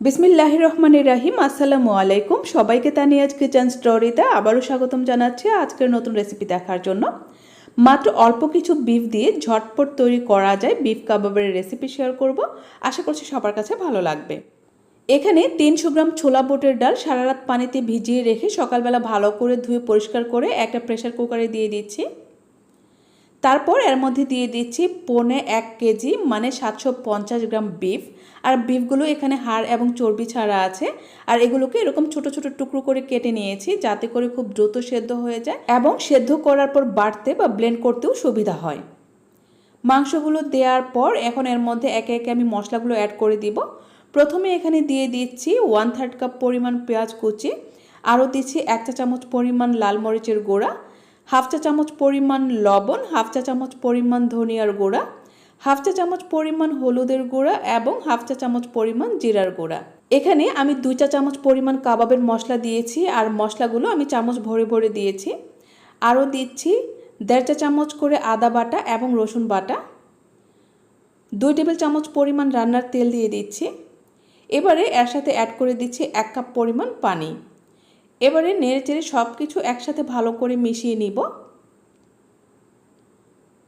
বিসমিল্লাহ রহমানির রাহিম আসসালামু আলাইকুম। সবাইকে তানিয়াজ কিচেন স্টোরিতে আবারও স্বাগতম জানাচ্ছি আজকের নতুন রেসিপি দেখার জন্য। মাত্র অল্প কিছু বিফ দিয়ে ঝটপট তৈরি করা যায় বিফ কাবাবের রেসিপি শেয়ার করব। আশা করছি সবার কাছে ভালো লাগবে। এখানে তিনশো গ্রাম ছোলা বুটের ডাল সারা রাত পানিতে ভিজিয়ে রেখে সকালবেলা ভালো করে ধুয়ে পরিষ্কার করে একটা প্রেশার কুকারে দিয়ে দিচ্ছি। তারপর এর মধ্যে দিয়ে দিচ্ছি পৌনে এক কেজি মানে সাতশো পঞ্চাশ গ্রাম বিফ। আর বিফগুলো এখানে হাড় এবং চর্বি ছাড়া আছে। আর এগুলোকে এরকম ছোট ছোট টুকরো করে কেটে নিয়েছি যাতে করে খুব দ্রুত সেদ্ধ হয়ে যায় এবং সেদ্ধ করার পর বাড়তে বা ব্লেন্ড করতেও সুবিধা হয়। মাংসগুলো দেওয়ার পর এখন এর মধ্যে একে একে আমি মশলাগুলো অ্যাড করে দিব। প্রথমে এখানে দিয়ে দিচ্ছি ওয়ান থার্ড কাপ পরিমাণ পেঁয়াজ কুচি। আরও দিচ্ছি এক চা চামচ পরিমাণ লাল মরিচের গুঁড়া। হাফ চা চামচ পরিমাণ লবণ, হাফ চা চামচ পরিমাণ ধনিয়ার গুঁড়া, হাফ চা চামচ পরিমাণ হলুদের গুঁড়া এবং হাফ চা চামচ পরিমাণ জিরার গুঁড়া। এখানে আমি দুই চা চামচ পরিমাণ কাবাবের মশলা দিয়েছি আর মশলাগুলো আমি চামচ ভরে ভরে দিয়েছি। আরও দিচ্ছি দেড় চা চামচ করে আদা বাটা এবং রসুন বাটা। দুই টেবিল চামচ পরিমাণ রান্নার তেল দিয়ে দিচ্ছি। এবারে এর সাথে অ্যাড করে দিচ্ছি এক কাপ পরিমাণ পানি। এবারে নেড়ে চেড়ে সব কিছু একসাথে ভালো করে মিশিয়ে নিব।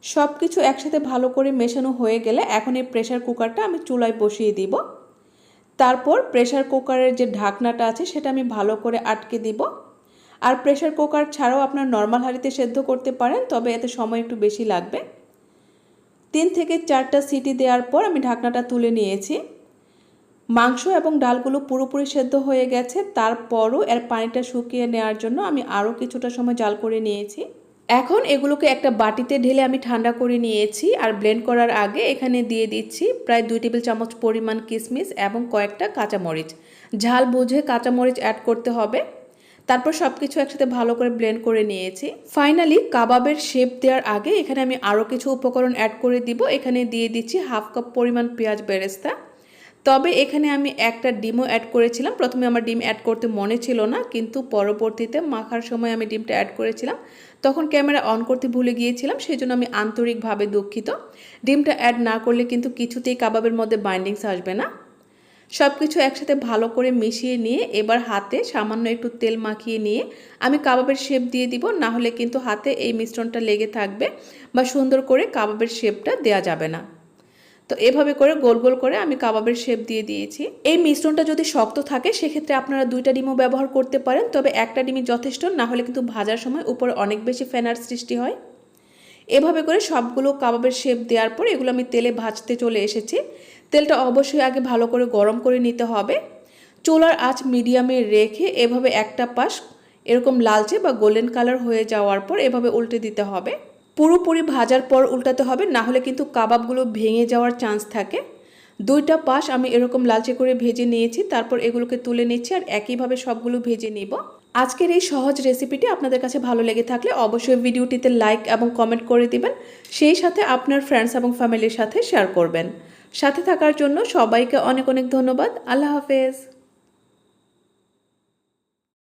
সব কিছু একসাথে ভালো করে মেশানো হয়ে গেলে এখন এই প্রেশার কুকারটা আমি চুলায় বসিয়ে দিব। তারপর প্রেশার কুকারের যে ঢাকনাটা আছে সেটা আমি ভালো করে আটকে দিব। আর প্রেশার কুকার ছাড়াও আপনার নর্মাল হাঁড়িতে সেদ্ধ করতে পারেন, তবে এতে সময় একটু বেশি লাগবে। তিন থেকে চারটা সিটি দেওয়ার পর আমি ঢাকনাটা তুলে নিয়েছি। মাংস এবং ডালগুলো পুরোপুরি সেদ্ধ হয়ে গেছে, তারপরও এর পানিটা শুকিয়ে নেওয়ার জন্য আমি আরও কিছুটা সময় জাল করে নিয়েছি। এখন এগুলোকে একটা বাটিতে ঢেলে আমি ঠান্ডা করে নিয়েছি আর ব্লেন্ড করার আগে এখানে দিয়ে দিচ্ছি প্রায় দুই টেবিল চামচ পরিমাণ কিশমিশ এবং কয়েকটা কাঁচামরিচ। ঝাল বুঝে কাঁচামরিচ অ্যাড করতে হবে। তারপর সব কিছু একসাথে ভালো করে ব্লেন্ড করে নিয়েছি। ফাইনালি কাবাবের শেপ দেওয়ার আগে এখানে আমি আরও কিছু উপকরণ অ্যাড করে দিব। এখানে দিয়ে দিচ্ছি হাফ কাপ পরিমাণ পেঁয়াজ বেরেস্তা। তবে এখানে আমি একটা ডিমও অ্যাড করেছিলাম। প্রথমে আমার ডিম অ্যাড করতে মনে ছিল না, কিন্তু পরবর্তীতে মাখার সময় আমি ডিমটা অ্যাড করেছিলাম। তখন ক্যামেরা অন করতে ভুলে গিয়েছিলাম সেই জন্য আমি আন্তরিকভাবে দুঃখিত। ডিমটা অ্যাড না করলে কিন্তু কিছুতেই কাবাবের মধ্যে বাইন্ডিংস আসবে না। সব কিছু একসাথে ভালো করে মিশিয়ে নিয়ে এবার হাতে সামান্য একটু তেল মাখিয়ে নিয়ে আমি কাবাবের শেপ দিয়ে দিব, না হলে কিন্তু হাতে এই মিশ্রণটা লেগে থাকবে বা সুন্দর করে কাবাবের শেপটা দেয়া যাবে না। তো এভাবে করে গোল গোল করে আমি কাবাবের শেপ দিয়ে দিয়েছি। এই মিশ্রণটা যদি শক্ত থাকে, সেক্ষেত্রে আপনারা দুইটা ডিমও ব্যবহার করতে পারেন, তবে একটা ডিমই যথেষ্ট, না হলে কিন্তু ভাজার সময় উপরে অনেক বেশি ফেনার সৃষ্টি হয়। এভাবে করে সবগুলো কাবাবের শেপ দেওয়ার পর এগুলো আমি তেলে ভাজতে চলে এসেছি। তেলটা অবশ্যই আগে ভালো করে গরম করে নিতে হবে। চুলার আঁচ মিডিয়ামে রেখে এভাবে একটা পাশ এরকম লালচে বা গোল্ডেন কালার হয়ে যাওয়ার পর এভাবে উল্টে দিতে হবে। পুরোপুরি ভাজার পর উল্টাতে হবে, না হলে কিন্তু কাবাবগুলো ভেঙে যাওয়ার চান্স থাকে। দুইটা পাশ আমি এরকম লালচে করে ভেজে নিয়েছি, তারপর এগুলোকে তুলে নিচ্ছি আর একইভাবে সবগুলো ভেজে নিব। আজকের এই সহজ রেসিপিটি আপনাদের কাছে ভালো লেগে থাকলে অবশ্যই ভিডিওটিতে লাইক এবং কমেন্ট করে দিবেন। সেই সাথে আপনার ফ্রেন্ডস এবং ফ্যামিলির সাথে শেয়ার করবেন। সাথে থাকার জন্য সবাইকে অনেক অনেক ধন্যবাদ। আল্লাহ হাফেজ।